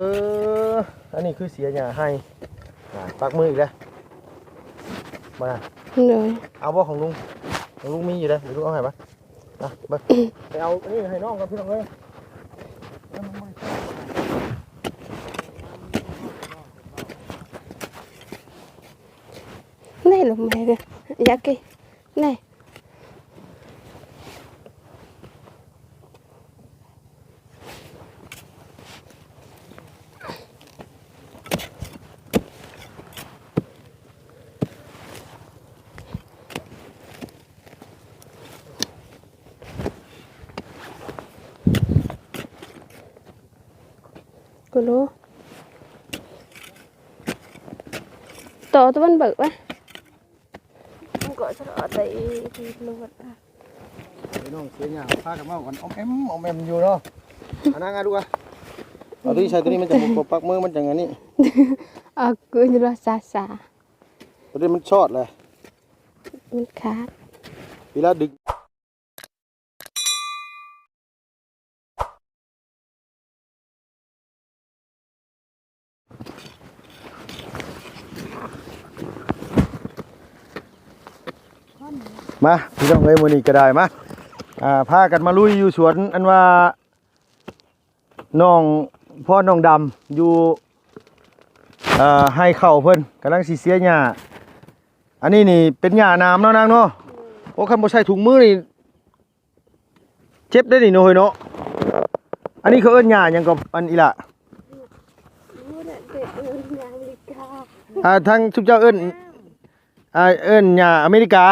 เอออันนี้คือเสียหญ้าให้อ่าปักมืออีกแล้วมาเลยเอาบ่ของลุงของลุงมีอยู่แล้วเดี๋ยวลุงเอาให้ปะอะไป ไปเอาอันนี้ให้น้องกับพี่น้องเลยเอาน้องมา này là mày kìa dạ kì này กูรู้ต่อตะวันเบิกปะมันก็จะรอแต่ที่ลวดอะพี่น้องเสียหญ้าพากันมาก่อนออมแอมออมแอมอยู่เนาะอันนั้นไงดูอะเอาตัวนี้ใช้ตัวนี้มันจะบ่ปักมือมันจะอย่างนี้อะกูจะรอซาซาตัวนี้มันชอดเลยมันขาดเวลาดึง มาพี่น้องเอ้ยมื้อนี้ก็ได้มาอ่าพากันมาลุยอยู่สวนอันว่าน้องพ่อน้องดำอยู่เอ่อให้เข้าวเพิ่นกำลังสิเสียหญ้าอันนี้นี่เป็นหญ้าน้ำเนาะนางเนาะโอ้คันบ่ใส่ถุงมือนี่เจ็บได้นี่เนาะเฮ้ยเนาะอันนี้เขาเอิ้นหญ้าหยังกับอันอีละรู้เนี่ยเด็กเอินยาอเมริกาอ่าทางทุกเจ้าเอิ้นอ่าเอิ้นหญ้าอเมริกา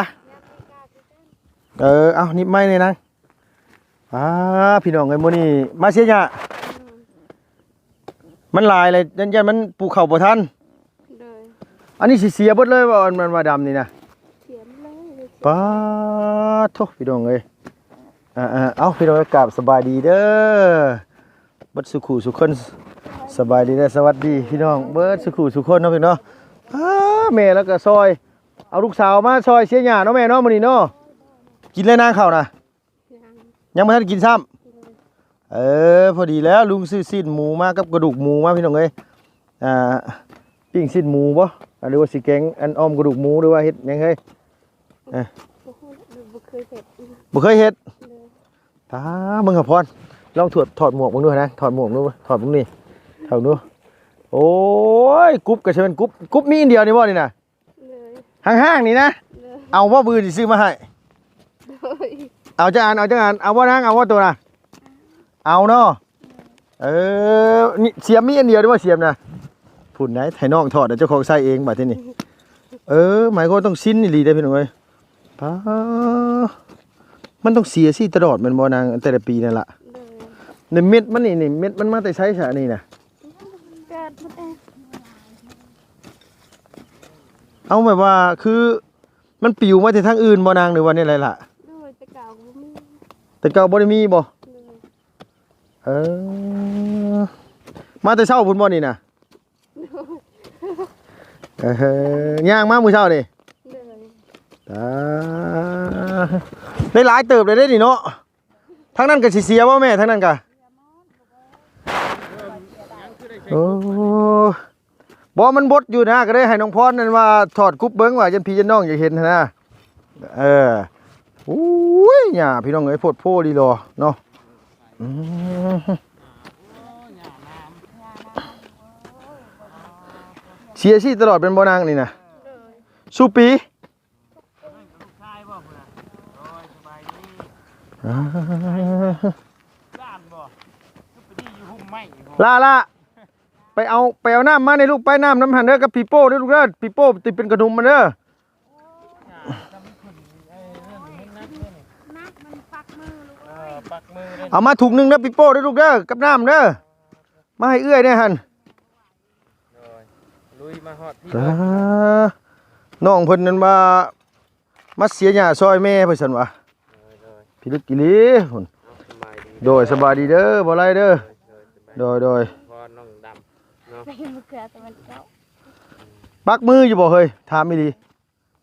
เออเอานิบไม้เลยนะอ่าพี่น้องเอ้ยมื้อนี้มาเสียหญ้ามันหลายเลยยันยันมันปลูกข้าวบ่ทันเลยอันนี้สิเสียเบิดเลยว่าอันมันว่าดำนี่นะเขียนเลยป้าดโทพี่น้องเอ้ยอ่าๆเอาพี่น้องกราบสบายดีเด้อบัดสุขุสุขคนสบายดีเด้อสวัสดีพี่น้องเบิดสุขุสุขคนเนาะพี่น้องอ้าแม่แล้วก็ซอย เอาลูกสาวมาซอยเสียหญ้าเนาะแม่เนาะมื้อนี้เนาะ กินเลยนางข้าวนะยังยังบ่ทันกินซ้ำเออพอดีแล้วลุงซื้อสิ้นหมูมากับกระดูกหมูมาพี่น้องเอ้ยอ่าปิ้งสิ้นหมูบ่หรือว่าสิแกงอันอ้อมกระดูกหมูหรือว่าเฮ็ดหยังเฮ้ยโอ้โหบ่เคยเห็นบ่เคยเฮ็ดเลยตามึงกับพรลองถอดถอดหมวกมึงด้วยนะถอดหมวกดูถอดมึงนี่ถอดดูโอ้ยกรุ๊ปกับเชนกรุ๊ปกรุ๊ปมีอันเดียวนี่บ่นี่นะเลยห้างๆนี่นะเลยเอาว่าบือที่ซื้อมาให้ เอาจ้าอันเอาจ้าอันเอาว่านางเอาว่าตัวนะเอาเนาะเออนี่เสียมมีอันเดียวด้วยว่าเสียมนะพุ่นไหนไทยนองถอดเดี๋ยวเจ้าของใส่เองบัดที่นี่เออหมายก็ต้องสิ้นนี่ลีได้พี่หน้องเอ้ยป้ามันต้องเสียสิตลอดมันบ่นางแต่ละปีนั่นละเลยในเม็ดมันนี่นี่เม็ดมันมาแต่ใช้ฉะนี่นะเกิดมันเองเอาแบบว่าคือมันปิวมาแต่ทางอื่นบ่นางหรือว่านี่อะไรล่ะ ด้วยแต่เก่าก็มี แต่เก่าบ่ได้มีบ่เลยเออมาแต่เช้าพุ่นบ่นี่นะเออย่างมามื้อเช้านี่เลยตาได้หลายเติบเลยได้นี่เนาะทางนั้นก็สิเสียบ่แม่ทางนั้นก็โอ้บ่มันบดอยู่นะก็ได้ให้น้องพรนั่นว่าถอดกรุ๊ปเบิ่งว่ายันพี่ยันน้องอยากเห็นนะเออ อุ้ยหยาพี่น้องเอ้ยโพดโพดีรอเนาะอืมเสียชีตลอดเป็นบ่นางนี่นะสุปีอ่าด้านบ่คือไปที่อยู่หุ่มไม้บ่ล่าล่าไปเอาไปเอาน้ำมาในลูกไปน้ำน้ำหันเด้อกับปีโป้เด้อลูกเด้อปีโป้ติดเป็นกระดุมมันเด้อ เออ ปักมือเลยเอามาถุงหนึงเด้อปีโป้เด้อลูกเด้อกับน้ำเด้อมาให้เอื้อยได้อหันลุยมาฮอดพี่อ่าน้องเพิ่นนั่นว่ามาเสียหญ้าซอยแม่เพิ่นซั่นว่าพี่ลึกกิลีพุ่นสบายดีโดยสบายดีเด้อบ่ไรเด้อโดยโดยพอน้องดำเนาะไม่มาเกิดแต่มันเก่าปักมืออยู่บ่เฮ้ยถามอีหลี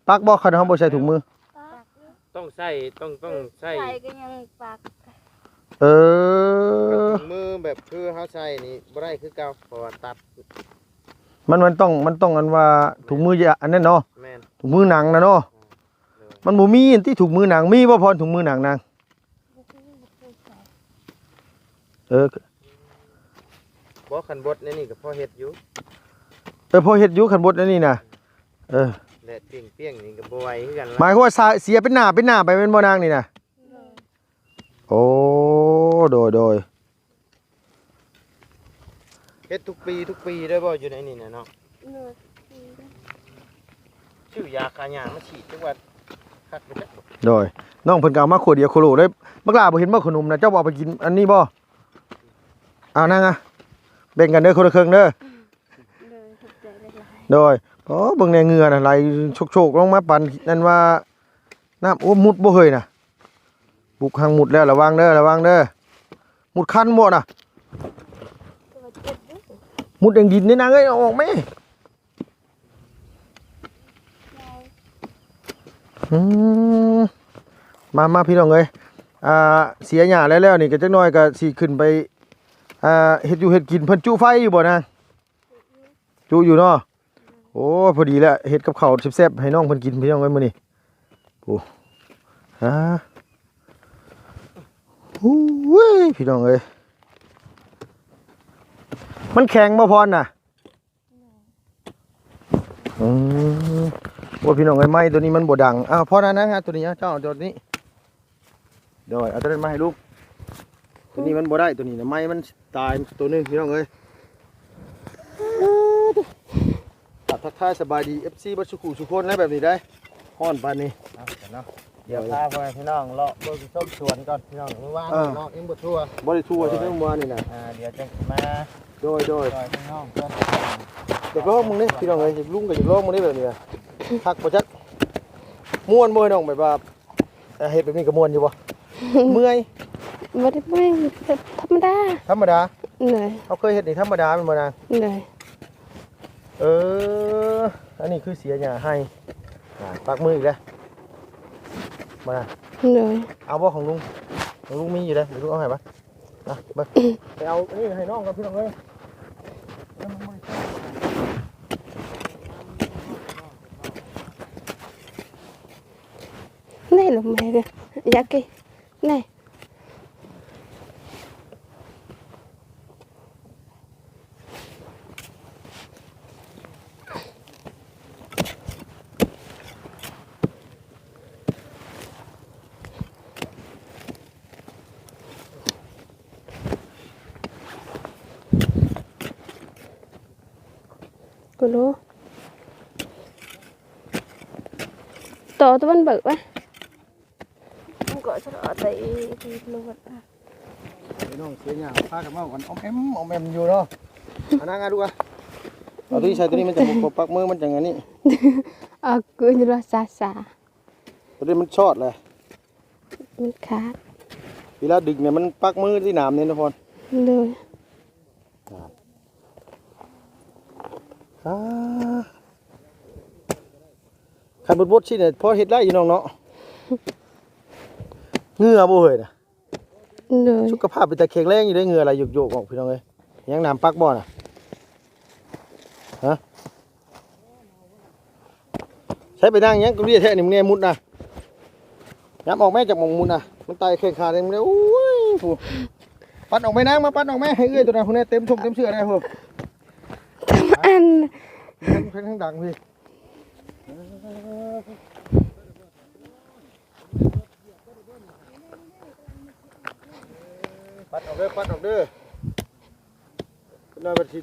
ปักบ่คันเฮาบ่ใส่ถุงมือ ต้องใส่ต้องต้องใส่ใส่ก็ยังปาก เออถุงมือแบบคือเฮาใส่นี่บ่ได้คือเก่าเพราะว่าตัดมันมันต้องมันต้องอันว่าถุงมือยะอันนั้นเนาะแม่นถุงมือหนังนะเนาะเลยมันบ่มีอันที่ถุงมือหนังมีบ่พอถุงมือหนังนางเออบ่คันบดในนี่ก็พอเฮ็ดอยู่เออพอเฮ็ดอยู่ขันบดอันนี้น่ะเออแดดเปรี้ยงๆนี่ก็บ่ไหวคือกันหมายละความว่าสายเสียเป็นหน้าเป็นหน้าไปเป็นบ่นางนี่น่ะโอ้ โดยโดยเฮ็ดทุกปีทุกปีได้บ่อยู่ในนี่น่ะเนาะเลยชื่อยาคาหยามาฉีดจังหวัดคักไปจักโดยน้องเพิ่นก็เอามาขวดเดียวโคโลได้บักหลาบ่เห็นบ่ขนมนะเจ้าบ่เอาไปกินอันนี้บ่เอานั่งอะแบ่งกันเด้อคนละครึ่งเด้อเลยขอบใจหลายโดยโอ้เบิ่งในเหงื่อน่ะไหลโชกๆลงมาปันนั่นว่าน้ำโอ้มุดบ่เฮยน่ะบุกทางมุดแล้วระวังเด้อระวังเด้อ มุดคันบ่น่ะๆตัวเจ็บด้วยมุดแดงดินนี่นางเอ้ยเอาออกไหมมามาพี่น้องเอ้ยอ่าเสียหญ้าแล้วแล้วนี่ก็จักหน่อยก็สิขึ้นไปอ่าเฮ็ดอยู่เฮ็ดกินเพิ่นจุไฟอยู่บ่นะจุอยู่เนาะโอ้พอดีแล้วเฮ็ดกับข้าวแซ่บๆให้น้องเพิ่นกินพี่น้องเอ้ยมื้อนี้โอ้ฮะ พี่น้องเอ้ยมันแข็งบ่พรน่ะอืมว่าพี่น้องไอ้ไม้ตัวนี้มันบ่ดังอ้าวพอนั้นนะฮะตัวนี้นะเจ้าเอาตัวนี้เดี๋ยวเอาตัวนั้นมาให้ลูกตัวนี้มันบ่ได้ตัวนี้นะไม้มันตายตัวนึงพี่น้องเอ้ยตัดทักทายสบายดี FC บัสุขุสุคนแล้แบบนี้ได้ฮ้อนปานนี้เอาเนาะ เดี๋ยวพาพ่อแม่พี่น้องเลาะเบิ่งชมสวนก่อนพี่น้องเมื่อวานเออ เนาะเอ็มบ่ทั่วบ่ได้ทั่วใช่ไหมเมื่อวานนี่น่ะอ่าเดี๋ยวจะมาโดยโดยซอยพี่น้องก่อนเด็กร้องมึงนี่พี่น้องเอ้ยอยากลุงก็อยากร้องมึงนี่แบบนี้อะคักบ่จักม่วนบ่ให้น้องแบบว่าเอ่อเฮ็ดแบบนี้ก็ม่วนอยู่บ่เมื่อยไม่ได้ไม่ธรรมดาธรรมดาเลยเขาเคยเฮ็ดนี่ธรรมดาแมันบ่นางเลยเอออันนี้คือเสียหญ้าให้อ่าปักมืออีกแล้ว มานะเลยเอาบ่ของลุงของลุงมีอยู่เด้อเดี๋ยวลุงเอาให้ปะนะเบิ่งไปเอาอันนี้ให้น้องกับพี่น้องเอ้ยนี่ลงมาเลยอยากกิน กูรู้ต่อตะวันเบิกวะมันก็จะเอาแต่ที่นวดอะพี่น้องเสียหญ้าพากันมาก่อนออมแอมออมแอมอยู่เนาะอันนั้นอะดูอะเอาตัวนี้ใช้ตัวนี้มันจะบ่ปักมือมันจังอันนี้เอากูจะรอซาซาตัวนี้มันชอดเลยมันขาดเวลาดึงเนี่ยมันปักมือที่หนามนี่นะพรเลยอ่า ขันบดบดชิเนี่ยพอเฮ็ดได้อยู่น้องเนาะเหงื่อบ่เฮ้ยนะเลยสุขภาพเป็นแต่แข็งแรงอยู่ได้เหงื่ออะไรโยกๆออกพี่น้องเอ้ยยังน้ำปักบ่น่ะฮะใช้ไปนั่งยังก็เรียกแท้นี่มึงเนี่ยมุดนะยับออกแม่จากหมองมุดนะมันตายแข้งขาเลยมึงเนี่ยโอ้ยผู้ปัดออกแม่นางมาปัดออกแม่ให้เอื้อยตัวนั้นคนนี้เต็มชงเต็มเสื้อได้พวก อันเพลงทั้งดังพี่ปัดออกเด้อปัดออกเด้อคุณนายบัดสิ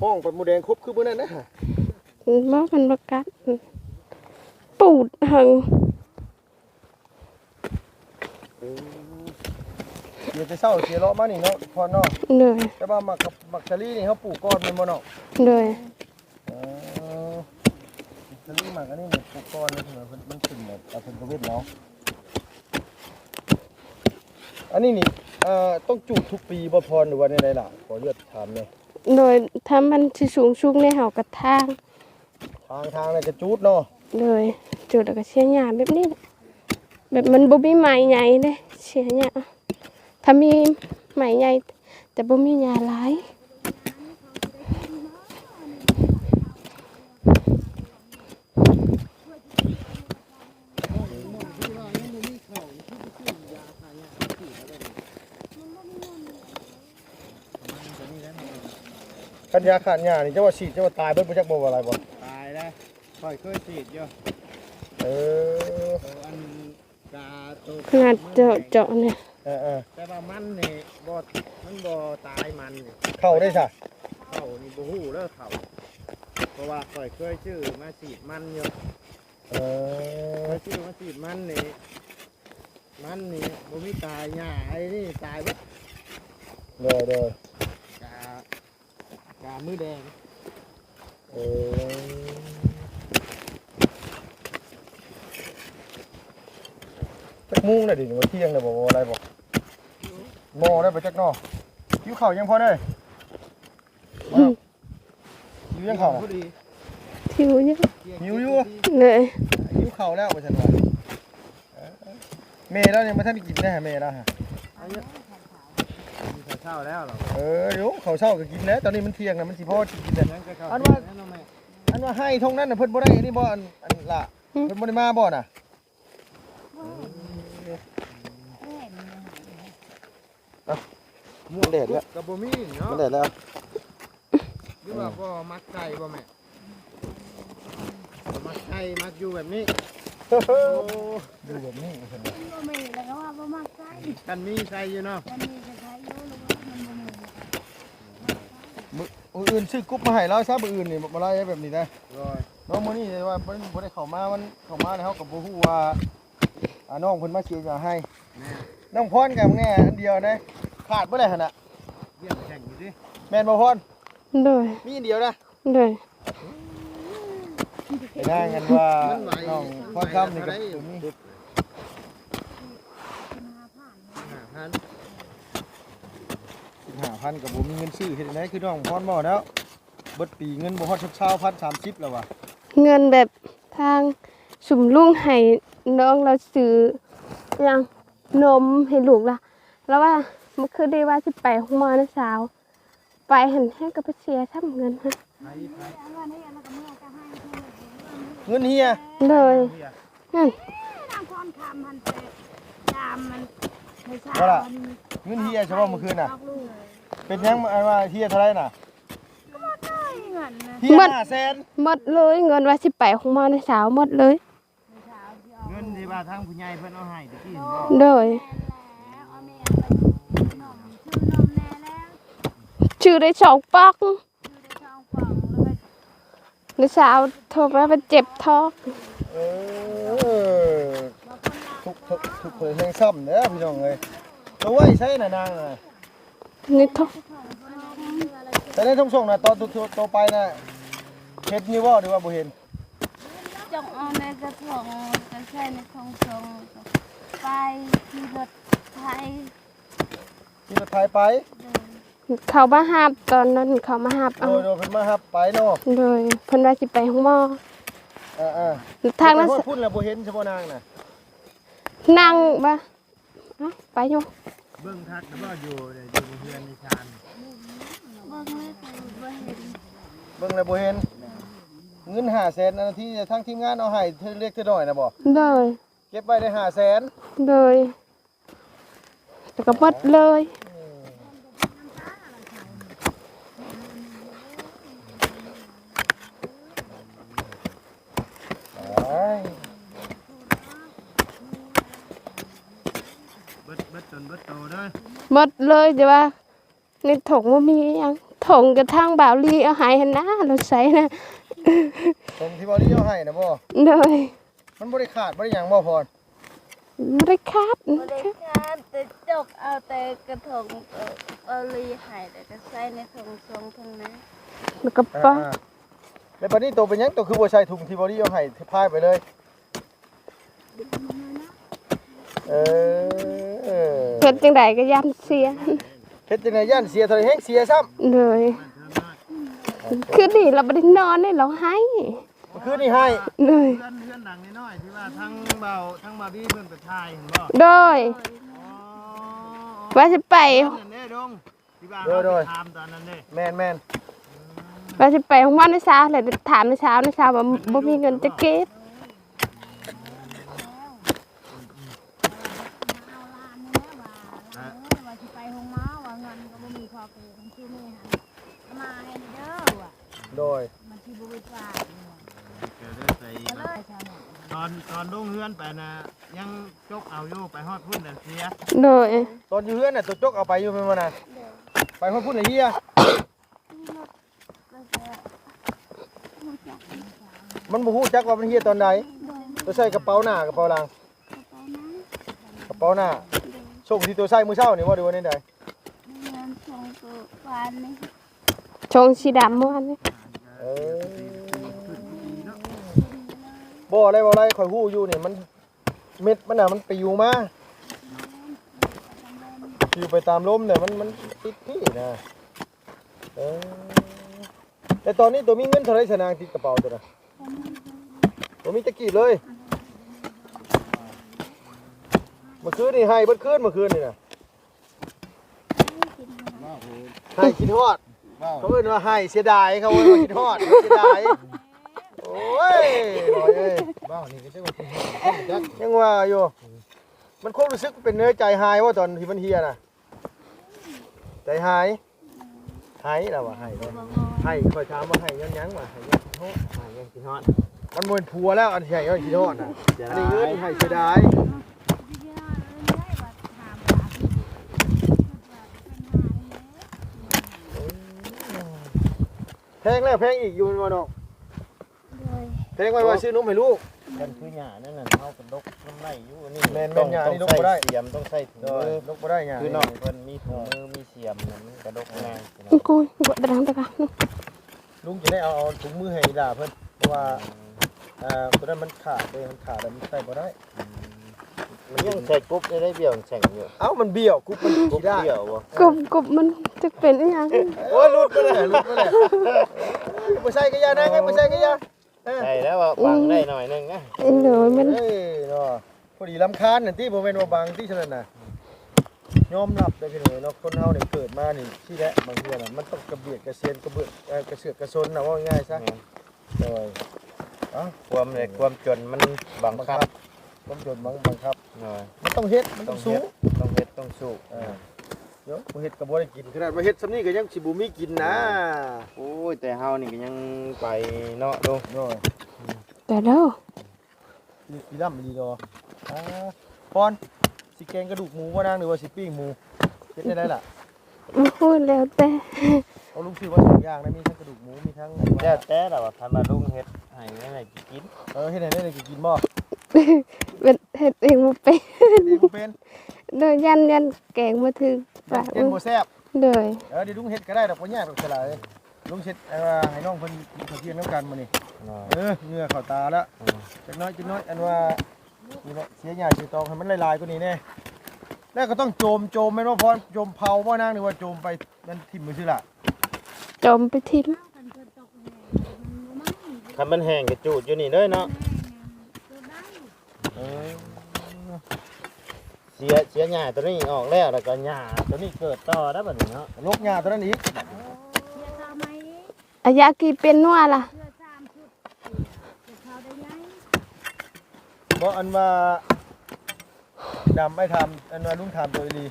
ห้องปัดมูแดงครบคือเมื้อนั้นนะบ่มันประกัดปูดหัง เดี๋ยวจะเศร้าเสียเลาะมานี่เนาะพอเนาะเลยแต่ว่าหมักกับหมักชะลีนี่เขาปลูกก้อนแมันบ่เนาะเลยเออชะลีหมักอันนี้เนี่ยปลูกก้อนนี่เหมือนมันมันขึ้นแบบเอาเพิ่นก็เว้นเนาะอันนี้นี่เอ่อต้องจูดทุกปีบ่พรหรือว่าในใดล่ะขอเลือดถามเนี่ยโดยถ้ามันสิสูงสูงในเฮากระทางทางทางเนี่ยจะจูดเนาะเลยจุดแล้วก็เสียหญ้าแบบนี้แหละแบบมันบ่มีไม้ใหญ่เลยเสียหญ้า ถ้ามีไหมใหญ่แต่บ่มีหญ้าหลายคันยาขาดหญ้านี่เจ้าว่าฉีดเจ้าว่าตายเบิดบ่จักบ่ว่าอะไรบ่ตายแล้วค่อยเคยฉีดอยู่เออตัวอันกาตัวขนาดเจาะเจาะเนี่ย เออเออแต่ว่ามันนี่บ่มันบ่ตายมันนี่เข้าได้ซะเข้านี่บ่ฮู้เด้อเข้าเพราะว่าค่อยเคยชื่อมาฉีดมันอยู่เอเคอยชื่อมาฉีดมันนี่มันนี่บ่มีตายหญ้าไอ้นี่ตายเบิดเดยเดยกากามือแดงเออจัก มุ้งน่ะดิว่าเที่ยงน่ะบ่ว่าอะไรบ่หม้อได้บ่จักเนาะหิวข้าวยังพอเด้อบ่หิวยังข้าวน่ะพอดีทิวเยอะหิวอยู่เลยหิวข้าวแล้วว่าซั่นว่าเออแม่แล้วยังบ่ทันได้กินได้ฮะแม่แล้วฮะมีข้าวเช้าแล้วเหรอเออเดี๋ยวข้าวเช้าก็กินแล้วตอนนี้มันเที่ยงน่ะมันสิพอกินได้ยังจะเข้าอันว่าแม่แม่อันว่าให้ทงนั้นน่ะเพิ่นบ่ได้อันนี้บ่อันอันละเพิ่นบ่ได้มาบ่น่ะ มันแดดแล้วกับบ่มีเนาะมันแดดแล้วหรือว่าบ่มักไก่บ่แม่บ่มักไก่มักอยู่แบบนี้โอ้ดูแบบนี้เพิ่นว่าบ่มีแล้วก็ว่าบ่มักใส่กันมีไก่อยู่เนาะวันนี้จะใช้อยู่หรือว่ามันบ่มีมื้ออื่นซื้อกรุ๊ปมาให้เราซะมื้ออื่นนี่บ่ได้แบบนี้นะร้อยน้องมื้อนี้ว่าเพิ่นบ่ได้เข้ามามันเข้ามาแล้วเฮาก็บ่ฮู้ว่าอ่าน้องเพิ่นมาเสียจะให้แม่น้องพรกับแน่อันเดียวนะ ขาดบ่ได้หั่นน่ะเยี่ยมแข่งอยู่ดิแม่นบ่พรเลยมีอันเดียวนะเลยไปได้กันว่ามันไหวน้องพรคำนี่ก็ไหวตัวนี้ห้าพัน15,000ก็บ่มีเงินซื้อเฮ็ดจังไดคือน้องพรบ่แล้วเบิดปีเงินบ่ฮอด20,000 30แล้วว่ะเงินแบบทางสุมลุงให้น้องเราซื้อหยังนมให้ลูกละแล้วว่า เมื่อคืนได้ว่าสิไปห้องหมอนะสาว ไปเห็นให้กับไปเสียทำเงินฮะไผ่ไผ่อันว่านี่แล้วก็เมื่อก็ให้เพิ่นเงินเฮียเลยเฮียนั่นนางพรคำหันไปตามมันในเช้าว่าล่ะมันเงินเฮียเฉพาะเมื่อคืนน่ะออกลูกเป็นยังอันว่าเฮียเท่าไหร่น่ะก็บ่ได้เงินนะเฮีย500,000หมดเลยเงินว่าสิไปห้องหมอนะสาวหมดเลยในเช้าที่ออกเงินที่ว่าทางผู้ใหญ่เพิ่นเอาให้ตะกี้เห็นบ่ เลย แล้วเอาแม่ไปซื้อนมซื้อนมแน่แล้ว ชื่อได้สองปอกซื้อได้ทองป่องแล้วก็นะสาวโทรมาเป็นเจ็บท้องเออทุกทุกทุกคนแห่งซ้ำเด้อพี่น้องเอ้ยตัวไว้ใช้น่ะนางน่ะนี่ท้องแต่ในทุ่งส่งน่ะตอนตัวตัวตัวไปน่ะเฮ็ดนี่บ่หรือว่าบ่เห็นจงเอาในกระถางก็ใส่ในทองทองไปที่รถไทยที่รถไทยไป เขามาหาบตอนนั้นเขามาหาบโดเอายโดยเพิ่นมารับไปเนาะเลยเพิ่นว่าสิไปห้องหมออ่าๆทางนั้นเพิ่นพูดแล้วบ่เห็นเฉพาะนางน่ะนั่งบ่เอ้าไปอยู่เบิ่งทักแล้วบ่อยู่เดี๋ยวอยู่ในเฮือนในชานเบิ่งเลยก็บ่เห็นเบิ่งแล้วบ่เห็นเงิน500,000อันที่ทางทีมงานเอาให้เธอเรียกเธอหน่อยนะบ่เลยเก็บไว้ได้500,000เลยแล้วก็หมดเลย อ้าย เบิดเบิดจนเบิดโตเด้อ หมดเลยแต่ว่าในถุงบ่มีหยังถุงกระทั่งบ่าวลีเอาให้หั่นนะเราใส่นะตรงที่บ่ได้เอาให้นะบ่เลยมันบ่ได้ขาดบ่ได้หยังบ่พรบ่ได้ครับบ่ได้การแต่จกเอาแต่กระถงเอาลีใหายแล้วก็ใส่ในถุงทรงทั้งนั้นแล้วก็ป้ออ่าๆแล้วบัดนี้ตัวเป็นหยังตัวคือบ่ใส่ถุงที่บ่ได้เอาให้พายไปเลยเออเฮ็ดจังไดก็ยันเสียเฮ็ดจังไดย่านเสียเท่าไหร่แฮงเสียซ้ำเลยคือนี่เราบ่ได้นอนนี่เราให้เมื่อคืนนี่ให้เลยเฮือนเฮือนหลังน้อยๆที่ว่าทั้งเบาทั้งบาร์บี้เพิ่นไปถ่ายเห็นบ่โดยอ๋อว่าสิไปนั่นเด้ดงที่บ้านโดยโดยถามตอนนั้นเด้แม่นแม่นว่าสิไปห้องบ้านในเช้าเลยถามในเช้าในเช้าว่าบ่มีเงินจะเก็บ ว่าสิไปห้องหมอว่าเงิน ก็บ่มีพอเกินคือแม่หันเอามาให้เด้อว่ะโดย มันสิบ่วิดว่าเกิดได้ใส่ก็เลยชาวนาตอนตอนลงเฮือนไปนะยังจกเอาอยู่ไปฮอดพุ่นน่ะเสียโดย ตอนอยู่เฮือนน่ะตัวจกเอาไปอยู่แม่นบ่น่ะไปฮอดพุ่นไอ้เหี้ยมันบ่ฮู้จักว่ามันเหี้ยตอนใดตัวใส่กระเป๋าหน้ากระเป๋าหลังกระเป๋าหน้าส่งที่ตัวใส่มื้อเช้านี่ว่าดูว่าในใดเงินส่ง ตัววันนี้ชงสีดำเมื่อวานนี้เออบ่อะไรบ่อะไรข่อยฮู้อยู่นี่มันเม็ดมันน่ะมันปลิวมาปลิวไปตามลมเนี่ยมันมันติดพี่นะเออแต่ตอนนี้ตัวมีเงินเท่าไหรสนางติดกระเป๋าตัวน่ะตัวมีตะกี้เลยเมื่อคืนนี่ให้เบิดคืนเมื่อคืนนี่น่ะ ให้กินฮอดว้าวเขาเอิ้นว่าให้เสียดายเขาเอิ้นว่าคิดฮอดเสียดายโอ้ยลอยเอ้ยว้าวนี่ก็ใช่ว่าเป็นคนจักยังว่าอยู่ มันคงรู้สึกเป็นเนื้อใจหายว่าตอนที่มันเฮียน่ะ ใจหายหายแล้วว่าหายเลยให้คอยถามว่าให้ยังยังว่าให้ยังคิดฮอดหายังกินฮอดมันมวนผัวแล้วอันที่ให้ยังคิดฮอดน่ะอันนี้เงินให้เสียดาย แพงแล้วแพงอีกอยู่มันบ่ดอกแพงไว้ว่าซื้อนมให้ลูก กันคือหญ้านั่นน่ะเฮากระดกน้ำไหลอยู่นี่แม่นแม่นหญ้านี่ดกบ่ได้เสียมต้องใส่ถุงโดยมือลูกบ่ได้ไงคือน้องเพิ่นมีถุงมือมีเสียมนั่นมันกระดกง่ายกูกดตรังตะกันลุงจะได้เอาเอาถุงมือให้ด่าเพิ่นเพราะว่าอ่าตัวนั้นมันขาดเลยมันขาดแล้วมันใส่บ่ได้มั นยังใส่กบได้ได้เบี้ยวแข็งอยู่เอ้ามันเบี้ยวกูมันกบขี้ได้เบี้ยวบ่กบกบมันจะเป็นอีหยังโอ้ยหลุดไปเลยหลุดไปเลยบ่ใส่กะยานะไงบ่ใส่กะยาเอ้ยใช่แล้วว่าบังได้หน่อยหนึงนะเดี๋ยวมันเอ้ยเนาะพอดีลำคาญนั่นที่บ่แม่นว่าบางที่ฉะนั้นน่ะยอมรับได้พี่น้อยเนาะคนเฮาเนี่ยเกิดมานี่ที่แหละบางทีน่ะมันต้องกระเบียดกระเซียนกระเบือกเอ่อกระเสือกกระซนน่ะว่าง่ายๆซะโดยเอ้าความเลยความจนมันบังคับ ต้องจนบังบังคับหน่อยมันต้องเฮ็ดมันต้ต้อองงเฮ็สู้ดต้องเฮ็ดต้องสู้อ่าเดี๋ยวบ่เฮ็ดก็บ่ได้กินขนาดว่าเฮ็ดซำนี้ก็ยังสิบ่มีกินนะโอ้ยแต่เฮานี่ก็ยังไปเนาะดูโอ้ยแต่เด้อนี่สิล่ำดีดออ่าปอนสิแกงกระดูกหมูบ่นางหรือว่าสิปิ้งหมูเฮ็ดได้ได้ล่ะมาพูดแล้วแต่เอาลุงซื้อว่าสองอย่างนะมีทั้งกระดูกหมูมีทั้งแล้วแต่ละว่าคันว่าลุงเฮ็ดให้นั่นแหละกินเออเฮ็ดให้ได้เลยกินบ่ เป็นเฮ็ดเองบ่เป็นเฮ็ดบ่เป็นโดยยันยันแกงมาถึงปากเฮ็ดบ่แซ่บโดยเออเดี๋ยวลุงเฮ็ดก็ได้ดอกบ่ยากดอกสลายลุงเฮ็ดเอาว่าให้น้องเพิ่นกินข้าวเที่ยงน้ำกันมื้อนี้หน่อยเออเหงื่อเข้าตาแล้วจักหน้อยจักหน้อยอันว่านี่แหละเสียหญ้าเสียตองให้มันลายๆกว่านี้แน่แล้วก็ต้องโจมโจมแม่นว่าพรโจมเผาบ่นางหรือว่าโจมไปนั่นทิ่มมือซื่อล่ะจมไปทิ้งคันมันแห้งก็จูดอยู่นี่เลยเนาะ เออเสียเสียหญ้าตัวนี้ออกแล้วแล้วก็หญ้าตัวนี้เกิดต่อได้บัดนี้เนาะลกหญ้าตัวนั้นอีกอายากีเป็นนัวล่ะบ่อันว่าดำไม่ทำอันว่าลุงทำตัวดี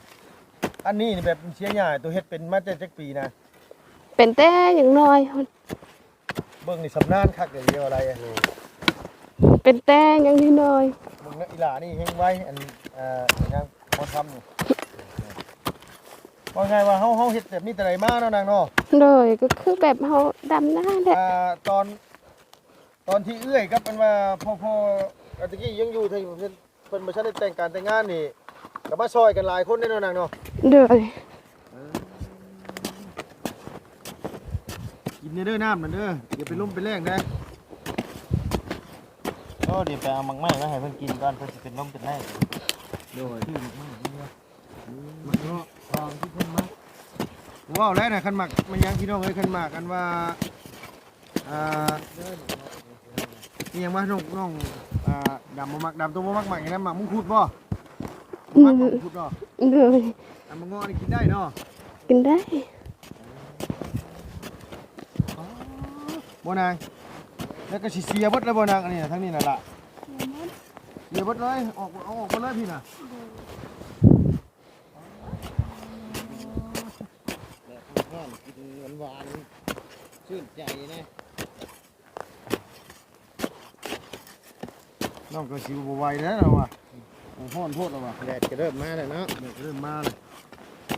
อันนี้นี่แบบเสียหญ้าตัวเฮ็ดเป็นมาแต่จักปีนะเป็นแต่อย่างน้อย เบิ่งนี่สำนานคักอย่างเดียวอะไรอะ เป็นแต่อย่างที่น้อยเบิ่งนะอีหลานี่เฮงไว้อันเอ่อยังพอทำนี่ว่าไงว่าเฮาเฮาเฮ็ดแบบนี้แต่ไหนมาเนาะนางเนาะโดยก็คือแบบเฮาดำหน้าแหละอ่าตอน ตอนที่เอื้อยกับมันว่าพ่อพ่ออันตะกี้ยังอยู่ที่เพิ่นเพิ่นบ่ทันได้แต่งการแต่งงานนี่ก็มาซอยกันหลายคนได้เนาะนางเนาะโดยกินเด้อน้ำนั่นเด้ออย่าไปลุ่มไปแรงนะ โอ้เดี๋ยวไปเอามังไม้มาให้เพิ่นกินก่อนเพิ่นสิเป็นลมเป็นแรงโดยชื่อมันเนี่ยมันเนาะทองที่เพิ่นมาว้าวแล้วนะคันหมักมันยังพี่น้องเอ้ยคันหมักกันว่าอ่านี่ยังว่าน้องน้องอ่าดำบ่มักดำตัวบ่มักหมักอย่างนั้นหมักมุงคุดบ่มันบ่พูดเนาะเลยอันมะงอนี่กินได้เนาะกินได้บ่นาง แล้วก็สิเสียเบิดแล้วบ่นางอันนี้น่ะทั้งนี้น่ะล่ะเสียเบิดเลยออกเอาออกมาเลยพี่น่ะแห้งกินหวานๆชื่นใจนะน้องก็สิบ่ไหวแล้วเราอะโอ้ฮ้อนโพดแล้วว่ะแดดก็เริ่มมาแล้วเนาะเด็กเริ่มมาเลย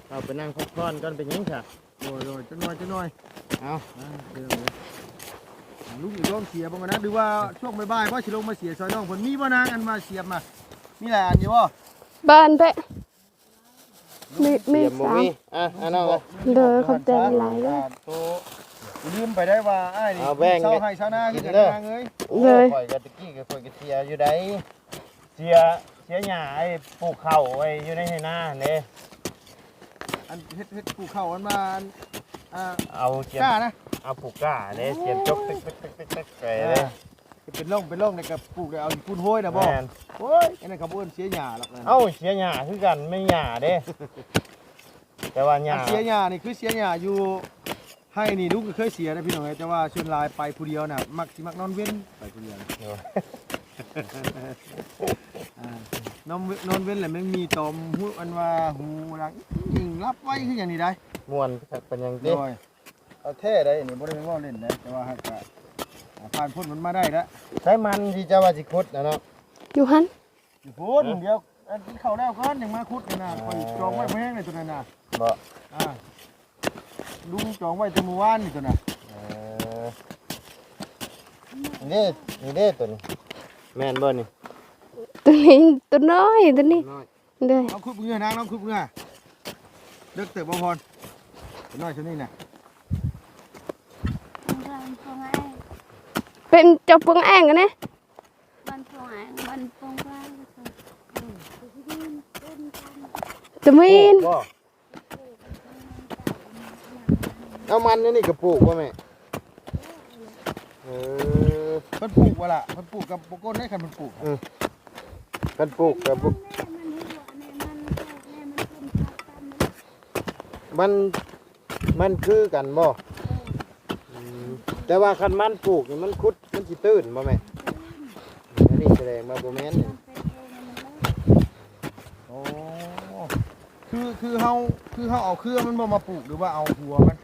เอาไปนั่งพักผ่อนก่อนเป็นหยังค่ะโอ้ยโอ้ยจักหน่อยจักหน่อยเอา อ่าเริ่มเลย ลุงอีกร้องเสียบ้างนะหรือว่าช่วงบ่ายๆพ่อสิลงมาเสียซอยน้องเพิ่นมีบ่นางอันมาเสียบมามีหลายอันอยู่บ่บ้านเด้ไม่ไม่เตรียมบ่สาม มีอะอันนั้นก็เลยขอบใจหลายเลยโตลืมไปได้ว่าอ้ายนี่เอาแบ่งเช้าให้เช้าหน้าคือกันนางเอ้ยโอ้เลย ข่อยก็ตะกี้ก็ข่อยก็เสียอยู่ได้เสียเสียหญ้าไอ้ปลูกข้าวไอ้อยู่ในให้นาเด้อันเฮ็ดเฮ็ดปลูกข้าวอันมาอันอ่าเอาเสียมกล้านะเอาปลูกก้าเด้เสียมจกตึกตึกตึกตึกตึกไปเอเด้อเป็นร่องเป็นร่องในกับปลูกได้เอาปูนโห้ยนะบ่แม่นโอ้ยอันนั้นเขาบ่เอิ้นเสียหญ้าหรอกนะเอ้าเสียหญ้าคือกันไม่หญ้าเด้ แต่ว่าหญ้าอันเสียหญ้านี่คือเสียหญ้าอยู่ให้นี่ลุงก็เคยเสียนะพี่น้องเอ้ยแต่ว่าชวนหลายไปผู้เดียวน่ะมักสิมักนอนเว้นไปผู้เดียวอ่านอนเว้นนอนเว้นแหละมันมีตอมหูอันว่าหูรักยิงรับไว้คืออย่างนี้ได้ม่วนเป็นหยังโด เด้ยเอาแท้ได้อันนี้บ่ได้เป็นว่าเล่นได้แต่ว่าหากว่าอ่าผ่านพ้นมันมาได้แล้วใช้มันที่จะว่าสิขุดนะเนาะอยู่หันสิพูดเดี๋ยวอันที่เข้าแล้วก่อนยังมาคุดนี่นะไปจองไว้บ่แห้งเลยตัวนั้นน่ะบ่อ่าลุงจองไว้แต่เมื่อวานนี่ตัวน่ะเออนี่นี่เด้ตัวนี้แม่นบ่นี่ตัวนี้ตัวน้อยตัวนี้น้อยเลยน้องคุดเพื่อนนางน้องคุดเพื่อนเด็กเตะบ่พรตัวน้อยตัวนี้น่ะ บ้านพงไอ้ เป็นเจ้าปงแอ่งกันนะบ้านพงไอ้บ้านพงไอ้ก็คือตะมีนบ่เอามันนี่นี่ก็ปลูกบ่แม่เออเพิ่นปลูกว่าล่ะเพิ่นปลูกกับปก้นได้คันเพิ่นปลูกกันปลูกกับมันมันคือกันบ่อืม แต่ว่าคันมันปลูกนี่มันคุดมันสิตื้นบ่แม่อันนี้แสดงว่าบ่แม่นนี่โอ้คือคือเฮาคือเฮาเอาเครือมันบ่มาปลูกหรือว่าเอาหัวมัน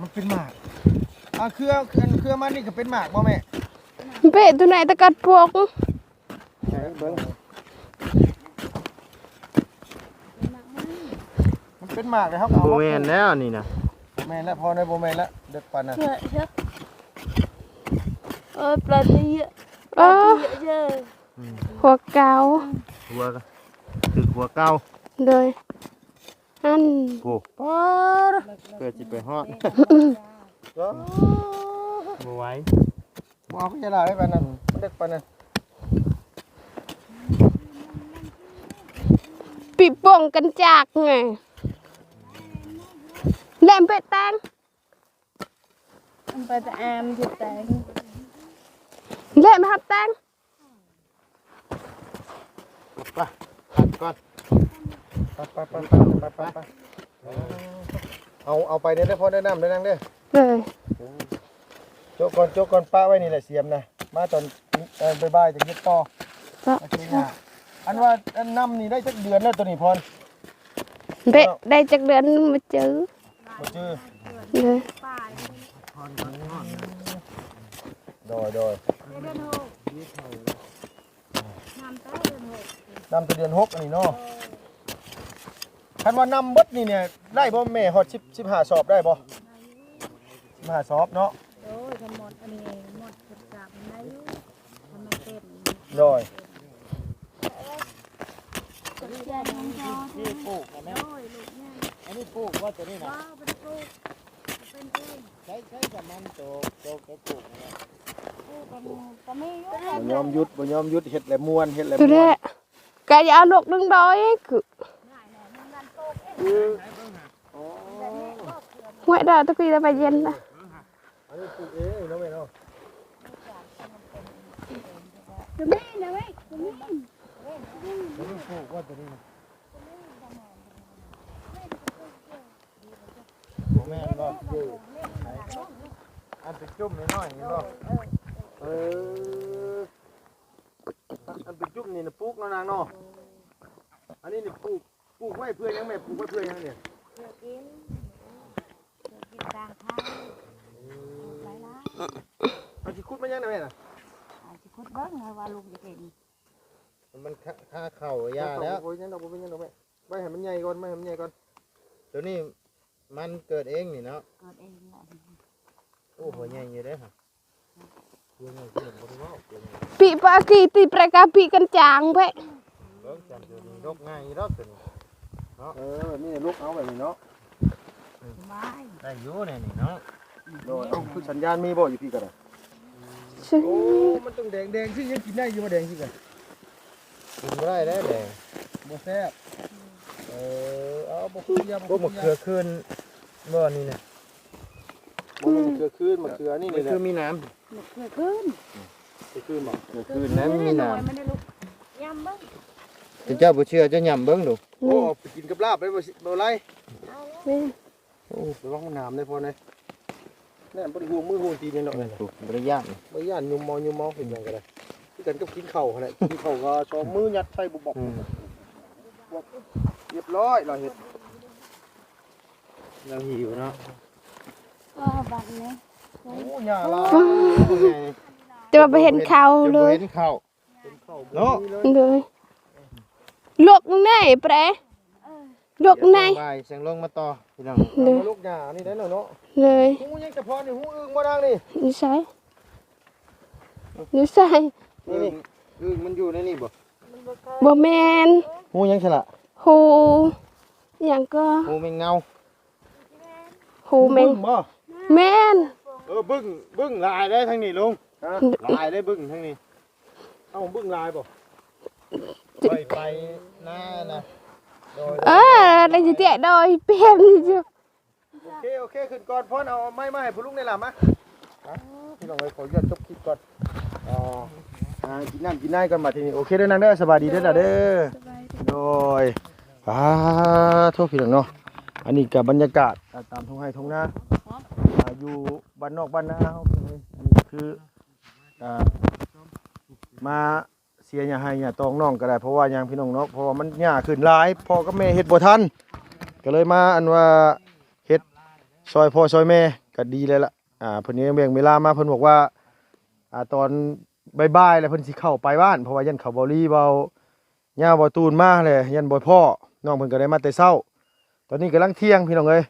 มันเป็นหมากอ่าเครือเครือเครือมันนี่ก็เป็นหมากบ่แม่เบะตัวไหนตะกัดพวกใช่เบิ่ง มันเป็นหมากเลยเฮาก็เอาบ่มาปแม่นลูกแล้วนี่นะแม่นแล้วพอได้บ่แม่นแล้วเด็กปันน่ะเยอะเยอะเออปลาที่เยอะเออเยอะเยอะหัวเกาหัวก็คือหัวเก่าเลยอันโอ้ป๊าดเพื่อสิไปฮอดบ่ไหวบ่เอาก็จะลาให้ปานนั้นมันเด็กปันนั้นปีโป่งกันจากไง แหลมเป็ดแตงไปแต่แอมจิตแตงแหลมครับแตงไปตัดก่อนไปไปไปไปไปไปไปเอาเอาไปเด้อเด้อพอได้น้ำได้นั่งเด้อเลยโจกก่อนโจกก่อนป้าไว้นี่แหละเสียมนะมาตอนเอ่อบ่ายๆจะเฮ็ดต่อก็โอเคนะอันว่าอันน้ำนี่ได้สักเดือนแล้วตัวนี้พรเบะได้จากเดือนมาเจอบ่จื้อ เลยโดยโดยเดือนหกน้ำใต้เดือนหกน้ำตัวเดือนหกอันนี้เนาะคันว่าน้ำเบิดนี่เนี่ยได้บ่แม่ฮอด10 15สอบได้บ่15สอบเนาะโอ้ยทั้งหมดอันนี้หมดเกือบสามได้อยู่ทำไมเต็มโดยเจ็ดเดือนยังพอนี่ปลูกนะแม่โอ้ยลูกเนี่ยอันนี้ปลูกว่าตัวนี้นะว้าวเป็นปลูกเป็นเองใช้ใช้กับมันโตโตแกปลูกนะปลูกกันก็ไม่ยุ่งบ่ยอมหยุดบ่ยอมหยุดเฮ็ดแหละม่วนเฮ็ดแหละตัวม่แรวนกกะอยาเอานกดึงดอยคือหวยดาวตะกี้ตะไปเย็นนะอันนนี้ปลูกเองเนาะแม่เนาะจะไม่นะเว้ยจะไม่อันนี้ปลูกว่าตัวนี้นะ แม่นบ่อยู่ไหนอันเป็นจุ่มน้อยๆนี่บ่เอออันเป็นจุ่มนี่นะปลูกเนาะนางเนาะอันนี้นี่ปลูกปลูกไว้เพื่อหยังแม่ปลูกไว้เพื่อหยังเนี่ยเพื่อกินเพื่อกินกลางทางหลายล้านเอาสิขุดมายังได้แม่น่ะอาจจะคุดเบิ้งเลยว่าลุงจะเก่งมันค่าค่าเข่ายาแล้วโอ้ยยังดอกบ่เป็นยังดอกแม่ไว้ให้มันใหญ่ก่อนไว้ให้มันใหญ่ก่อนตัวนี้ มันเกิดเองนี่เนาะเกิดเองแหละโอ้หัวใหญ่อยู่เด้อค่ะหัวใหญ่เกินบ่ได้เว้าเกินปีปากีตีประกาปีกันจางไปเบิ่งจันตัวนี้รกง่ายอยู่ดอกตัวนี้เออนี่ลูกเอาแบบนี้เนาะสบายได้อยู่เนี่ยนี่เนาะโดยเอ้าคือสัญญาณมีบ่อยู่พี่ก็ได้ฉันโอ้ มันต้องแดงแดงสิยังกินได้อยู่บ่แดงสิกันกินบ่ได้แล้วแดงบ่แซ่บเออเอาบ่คือเยี่ยมพวกมะเขือขึ้นบ่นี่นะบ่มันเกลือคืนมะเขือนี่มันนี่แหละคือมีน้หมดเกลือขึ้นเกลือคืนบ่ำเขือขึ้นนะมีน้ไม่ได้ลุกยำเบิ้งำเจ้าบ่เชื่อเจ้าย่ำเบิ่งดูโอ้ไปกินกับลาบได้บ่สิบ่ไรแม่โอ้ระวังน้ำได้พอนะแน่บ่ได้ห่วงมือห่วงตีนนี่เนาะนั่นน่ะถูกบ่ได้ย่างบ่ย่านยุมมอยุมมอเป็นหยังก็ได้คือกันกับกินข้าวหั่นแหละกินข้าวก็สองมือยัดใส่บุบๆอืมเรียบร้อยเราเฮ็ดเราหิวเนาะก็บัดนี้โอ้ยาลาจะมาไปเห็นเขาจนเลบ่ยเห็นข้าวเป็นข้าวเนาะบ่มีเลยเลยลวกไหนเปรลวกไหนบ่ายเสียงลงมาต่อพี่น้องเลยมาลูกหญ้านี่ได้เนาะเนาะเลยหูยังแต่พอนี่หูอึ้งบ่ดังนี่นิสัยนิสัยนี่นี่คือมันอยู่ในนี่บ่บ่แมนหูยังฉละ หูอย่างก็หูเป็นเงาหูแมงบ่แมนเออบึ้งบึ้งลายได้ทั้งนี้ลุงฮะลายได้บึ้งทั้งนี้เอาผมเบิ่งลายบ่ไปไปหน้านะโดยเอออะไรจะเตะดอยเปลี่ยนนี่จ้ะโอเคโอเคขึ้นก่อนพ่อนเอาไม้มาให้ผู้ลุงได้ล่ะมาฮะพี่น้องเอ้ยขออนุญาตจบคลิปก่อนอ่าอ่ากินน้ำกินน้ำกันมาทีนี้โอเคเด้อนางเด้อสบายดีเด้อล่ะเด้อโดย อ่าโทษพี่น้องเนาะอันนี้กับบรรยากาศตามทุ่งไร่ทุ่งนาอ่าอยู่บ้านนอกบ้านนาเฮาพี่น้องเอ้ยอันนี้คือมาเสียหญ้าให้หญ้าตองน้องก็ได้เพราะว่ายังพี่น้องเนาะเพราะว่ามันหญ้าขึ้นหลายพ่อกับแม่เฮ็ดบ่ทันก็เลยมาอันว่าเฮ็ดซอยพ่อซอยแม่ก็ดีเลยล่ะอ่าเพิ่นยังแบ่งเวลามาเพิ่นบอกว่าอ่าตอนบ่ายๆแล้วเพิ่นสิเข้าไปบ้านเพราะว่ายันเขาบ่รีเบาย่าบ่ตูนมาเลยยันบ่พ่อ น้องเพิ่นก็ได้มาแต่เช้า ตอนนี้กำลังเที่ยงพี่น้องเอ้ย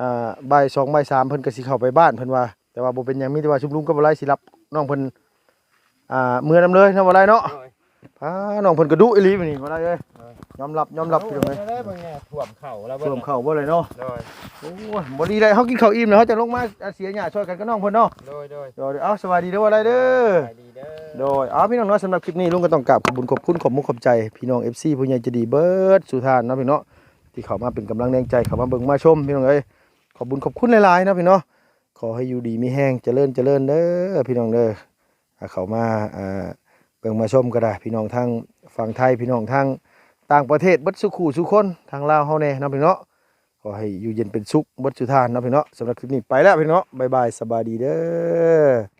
อ่าบ่าย2บ่าย3เพิ่นก็สิเข้าไปบ้านเพิ่นว่า แต่ว่าบ่เป็นหยังมีแต่ว่าชุมลุงกับบ่ไรสิรับน้องเพิ่นอ่าเมื่อนำเลยเนาะบ่ไรเนาะพาน้องเพิ่นก็ดุอีหลีบัดนี้บ่ไรเอ้ย ยอมรับยอมรับพี่น้องเอ้ยได้บางแง่ถ่วมเข่าแล้วท่วมเข้าบ่เลยเนาะโดยโอ้ยบ่ดีเลยเฮากินข้าวอิ่มแล้วเฮาจะลงมาเสียหญ้าช่วยกันกับน้องเพิ่นเนาะโดยโดยโดยเอาสวัสดีเด้อว่าอะไรเด้อไปดีเด้อโดยเอาพี่น้องเนาะสำหรับคลิปนี้ลุงก็ต้องกราบขอบคุณขอบคุณขอบมุกขอบใจพี่น้อง FC ผู้ใหญ่ใจะดีเบิดสุธานเนาะพี่เนาะที่เข้ามาเป็นกำลังแรงใจเข้ามาเบิ่งมาชมพี่น้องเอ้ยขอบคุญขอบคุณหลายๆเนาะพี่เนาะขอให้อยู่ดีมีแห้งเจริญเจริญเด้อพี่น้องเด้ออ่าเข้ามาอ่าเบิ่งมาชมก็ได้พี่น้องทางฝั่งไทยพี่น้องทาง ต่างประเทศบัดสุขู่สุคน ทางลาวเฮาแน่นะพี่เนาะขอให้อยู่เย็นเป็นสุขบัดสุธานนาะพี่เนาะสำหรับคลิปนี้ไปแล้วพี่เนาะบ๊ายบายสบายดีเด้อ